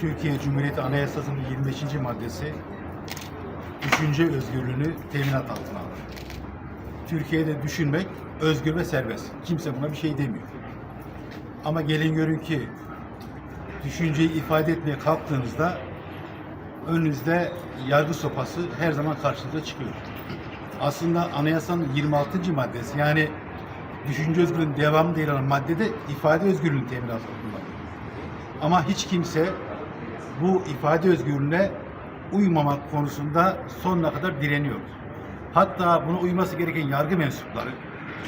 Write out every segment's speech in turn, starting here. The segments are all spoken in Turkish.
Türkiye Cumhuriyeti Anayasası'nın 25. maddesi düşünce özgürlüğünü teminat altına alır. Türkiye'de düşünmek özgür ve serbest. Kimse buna bir şey demiyor. Ama gelin görün ki düşünceyi ifade etmeye kalktığınızda önünüzde yargı sopası her zaman karşınıza çıkıyor. Aslında anayasanın 26. maddesi yani düşünce özgürlüğünün devamı değil olan maddede ifade özgürlüğünün teminatı altında. Ama hiç kimse bu ifade özgürlüğüne uymamak konusunda sonuna kadar direniyor. Hatta buna uyması gereken yargı mensupları,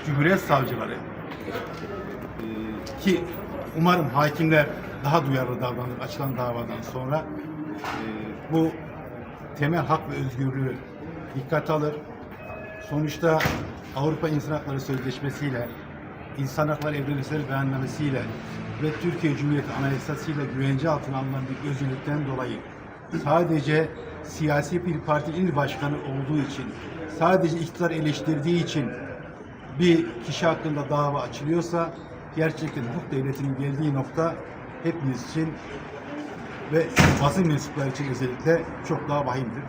Cumhuriyet savcıları e, ki umarım hakimler daha duyarlı davranır açılan davadan sonra e, bu temel hak ve özgürlüğü dikkate alır. Sonuçta Avrupa İnsan Hakları Sözleşmesi'yle, İnsan Hakları Evrensel Beyannamesi'yle ve Türkiye Cumhuriyeti Anayasası'yla güvence altına alınan bir özgürlükten dolayı sadece siyasi bir parti il başkanı olduğu için, sadece iktidar eleştirdiği için bir kişi hakkında dava açılıyorsa gerçekten hukuk devletinin geldiği nokta hepimiz için ve basın mensupları için özellikle çok daha vahimdir.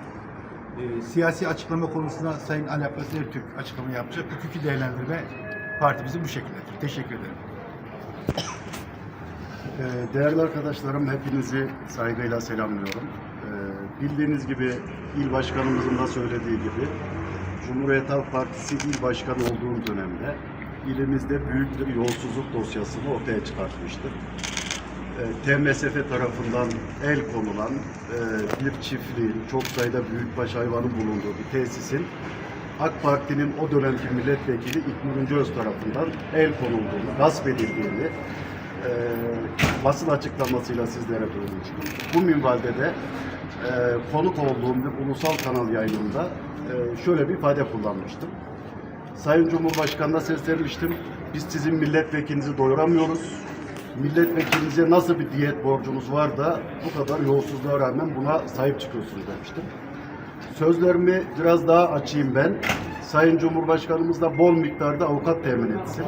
Ee, siyasi açıklama konusunda Sayın Ali Abbas Ertürk açıklama yapacak. Hukuki değerlendirme partimizi bu şekildedir. Teşekkür ederim. Ee, Değerli arkadaşlarım, hepinizi saygıyla selamlıyorum. Ee, Bildiğiniz gibi il başkanımızın da söylediği gibi Cumhuriyet Halk Partisi il başkanı olduğum dönemde ilimizde büyük bir yolsuzluk dosyasını ortaya çıkartmıştır. Ee, TMSF tarafından el konulan e, bir çiftliğin, çok sayıda büyükbaş hayvanın bulunduğu bir tesisin AK Parti'nin o dönemki milletvekili İknur İnceöz tarafından el konulduğunu, gasp edildiğini e, basın açıklamasıyla sizlere duyurmuştum. Bu minvalde de e, konuk olduğum bir ulusal kanal yayınında e, şöyle bir ifade kullanmıştım. Sayın Cumhurbaşkanı'na seslenmiştim. Biz sizin milletvekilinizi doyuramıyoruz. Milletvekilinize nasıl bir diyet borcunuz var da bu kadar yolsuzluğa rağmen buna sahip çıkıyorsunuz demiştim. Sözlerimi biraz daha açayım ben. Sayın Cumhurbaşkanımız da bol miktarda avukat temin etsin.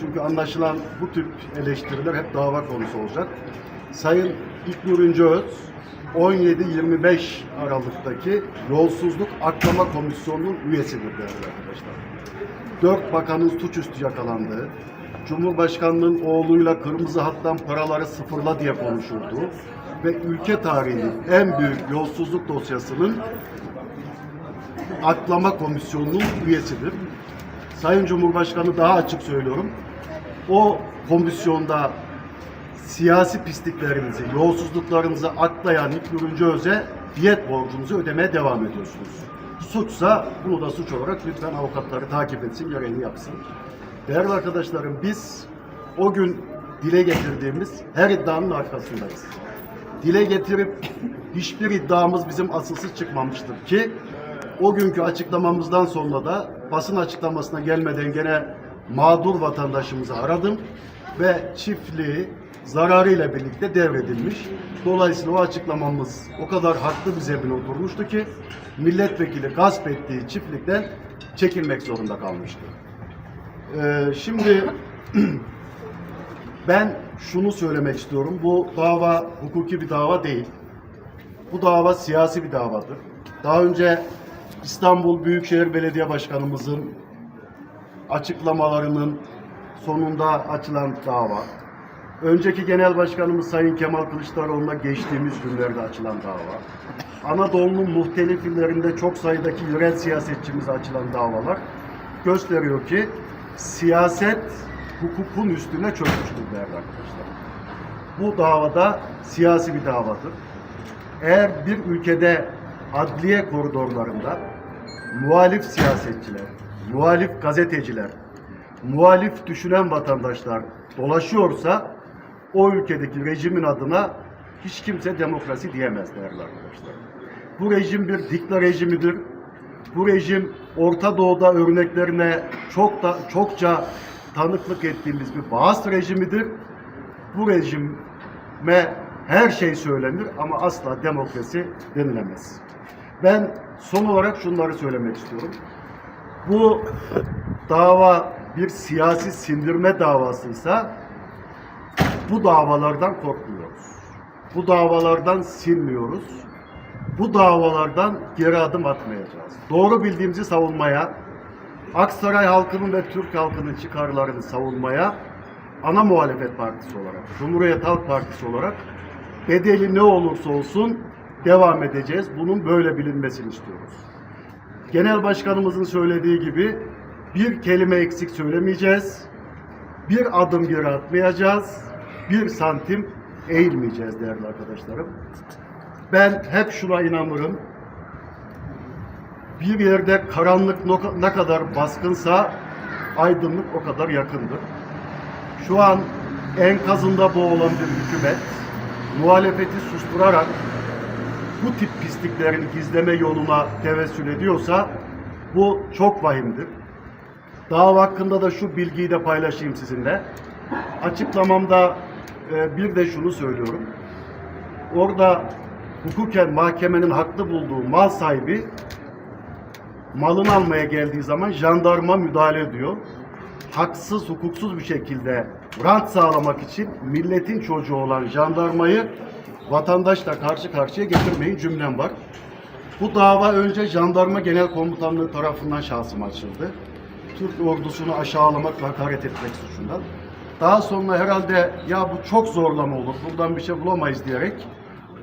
Çünkü anlaşılan bu tip eleştiriler hep dava konusu olacak. Sayın İlknur İnceöz 17-25 Aralık'taki yolsuzluk aklama komisyonunun üyesidir değerli arkadaşlar. Dört bakanın suçüstü yakalandığı, Cumhurbaşkanının oğluyla kırmızı hattan paraları sıfırla diye konuşulduğu ve ülke tarihinin en büyük yolsuzluk dosyasının aklama komisyonunun üyesidir. Sayın Cumhurbaşkanı daha açık söylüyorum. O komisyonda siyasi pisliklerinizi, yolsuzluklarınızı aklayan İlknur İnceöz'e diyet borcunuzu ödemeye devam ediyorsunuz. Suçsa bunu da suç olarak lütfen avukatları takip etsin, gereğini yapsın. Değerli arkadaşlarım biz o gün dile getirdiğimiz her iddianın arkasındayız. Dile getirip hiçbir iddiamız bizim asılsız çıkmamıştır ki o günkü açıklamamızdan sonra da basın açıklamasına gelmeden gene mağdur vatandaşımızı aradım ve çiftliği zararıyla birlikte devredilmiş. Dolayısıyla o açıklamamız o kadar haklı bir zemine oturmuştu ki milletvekili gasp ettiği çiftlikten çekilmek zorunda kalmıştı. Ee, şimdi ben şunu söylemek istiyorum. Bu dava hukuki bir dava değil. Bu dava siyasi bir davadır. Daha önce İstanbul Büyükşehir Belediye Başkanımızın açıklamalarının sonunda açılan dava. Önceki Genel Başkanımız Sayın Kemal Kılıçdaroğlu'na geçtiğimiz günlerde açılan dava. Anadolu'nun muhtelif illerinde çok sayıdaki yerel siyasetçimize açılan davalar gösteriyor ki siyaset hukukun üstüne çökmüştür değerli arkadaşlar. Bu davada siyasi bir davadır. Eğer bir ülkede adliye koridorlarında muhalif siyasetçiler, muhalif gazeteciler, muhalif düşünen vatandaşlar dolaşıyorsa o ülkedeki rejimin adına hiç kimse demokrasi diyemez değerli arkadaşlar. Bu rejim bir dikta rejimidir. Bu rejim Orta Doğu'da örneklerine çok da çokça tanıklık ettiğimiz bir Baas rejimidir. Bu rejime her şey söylenir ama asla demokrasi denilemez. Ben son olarak şunları söylemek istiyorum. Bu dava bir siyasi sindirme davasıysa bu davalardan korkmuyoruz. Bu davalardan silmiyoruz. Bu davalardan geri adım atmayacağız. Doğru bildiğimizi savunmaya, Aksaray halkının ve Türk halkının çıkarlarını savunmaya ana muhalefet partisi olarak, Cumhuriyet Halk Partisi olarak bedeli ne olursa olsun devam edeceğiz. Bunun böyle bilinmesini istiyoruz. Genel Başkanımızın söylediği gibi bir kelime eksik söylemeyeceğiz. Bir adım geri atmayacağız. Bir santim eğilmeyeceğiz değerli arkadaşlarım. Ben hep şuna inanırım. Bir yerde karanlık ne kadar baskınsa aydınlık o kadar yakındır. Şu an enkazında boğulan bir hükümet muhalefeti susturarak bu tip pisliklerini gizleme yoluna tevessül ediyorsa bu çok vahimdir. Dava hakkında da şu bilgiyi de paylaşayım sizinle. Açıklamamda e, bir de şunu söylüyorum. Orada hukuken mahkemenin haklı bulduğu mal sahibi malını almaya geldiği zaman jandarma müdahale ediyor. Haksız, hukuksuz bir şekilde rant sağlamak için milletin çocuğu olan jandarmayı vatandaşla karşı karşıya getirmeyin cümlem var. Bu dava önce Jandarma Genel Komutanlığı tarafından şahsım açıldı. Türk ordusunu aşağılamak ve hakaret etmek suçundan. Daha sonra herhalde ya bu çok zorlama olur, buradan bir şey bulamayız diyerek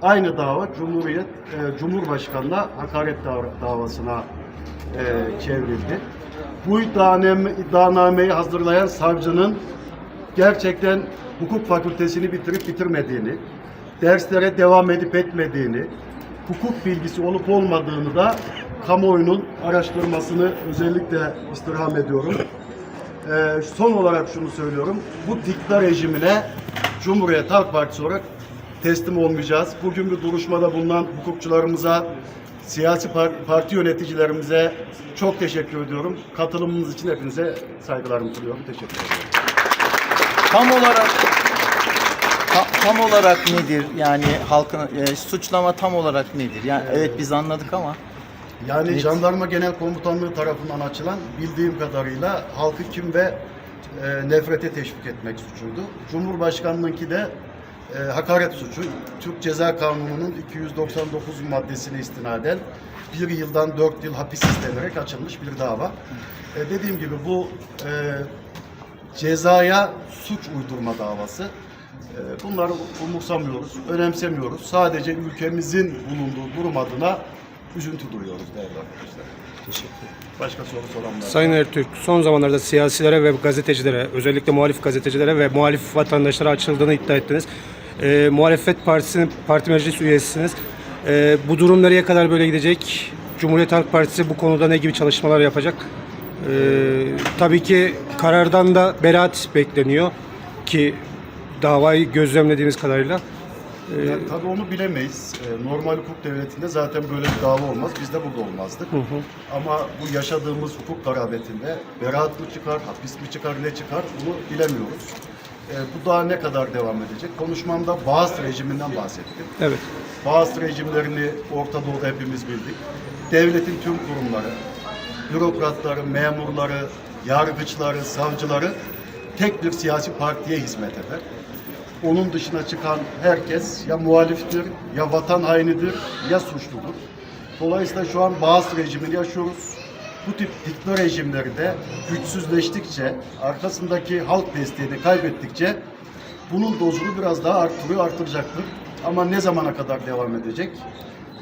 aynı dava Cumhuriyet e, Cumhurbaşkanı'na hakaret dav- davasına e, çevrildi. Bu iddianame, iddianameyi hazırlayan savcının gerçekten hukuk fakültesini bitirip bitirmediğini, derslere devam edip etmediğini, hukuk bilgisi olup olmadığını da kamuoyunun araştırmasını özellikle istirham ediyorum. Ee, son olarak şunu söylüyorum. Bu dikta rejimine Cumhuriyet Halk Partisi olarak teslim olmayacağız. Bugün bir duruşmada bulunan hukukçularımıza, siyasi par- parti yöneticilerimize çok teşekkür ediyorum. Katılımınız için hepinize saygılarımı sunuyorum. Teşekkür ederim. Tam olarak ta- tam olarak nedir? Yani halkın e, suçlama tam olarak nedir? Yani evet biz anladık ama Yani Evet. Jandarma Genel Komutanlığı tarafından açılan bildiğim kadarıyla halkı kim ve e, nefrete teşvik etmek suçuydu. Cumhurbaşkanlığınki de e, hakaret suçu. Türk Ceza Kanunu'nun 299 maddesine istinaden bir yıldan dört yıl hapis istenerek açılmış bir dava. E, dediğim gibi bu e, cezaya suç uydurma davası. E, bunları umursamıyoruz, önemsemiyoruz. Sadece ülkemizin bulunduğu durum adına üzüntü duyuyoruz değerli arkadaşlar. Teşekkür Başka soru soran var. mı? Sayın Ertürk, son zamanlarda siyasilere ve gazetecilere, özellikle muhalif gazetecilere ve muhalif vatandaşlara açıldığını iddia ettiniz. Ee, muhalefet Partisi'nin parti meclis üyesisiniz. Ee, bu durum nereye kadar böyle gidecek? Cumhuriyet Halk Partisi bu konuda ne gibi çalışmalar yapacak? Ee, tabii ki karardan da beraat bekleniyor ki davayı gözlemlediğimiz kadarıyla. Ya, tabii onu bilemeyiz. Ee, normal hukuk devletinde zaten böyle bir dava olmaz. Biz de burada olmazdık. Ama bu yaşadığımız hukuk garabetinde beraat mı çıkar, hapis mi çıkar, ne çıkar bunu bilemiyoruz. Ee, bu daha ne kadar devam edecek? Konuşmamda Bağız rejiminden bahsettim. Evet. Bağız rejimlerini Orta Doğu'da hepimiz bildik. Devletin tüm kurumları, bürokratları, memurları, yargıçları, savcıları tek bir siyasi partiye hizmet eder. Onun dışına çıkan herkes ya muhaliftir, ya vatan hainidir, ya suçludur. Dolayısıyla şu an Bağız rejimini yaşıyoruz. Bu tip dikta rejimleri de güçsüzleştikçe, arkasındaki halk desteğini kaybettikçe bunun dozunu biraz daha artırıyor, artıracaktır. Ama ne zamana kadar devam edecek?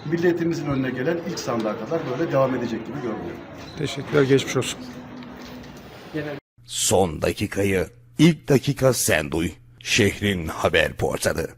Milletimizin önüne gelen ilk sandığa kadar böyle devam edecek gibi görünüyor. Teşekkürler, geçmiş olsun. Son dakikayı ilk dakika sen duy. Şehrin haber portalı.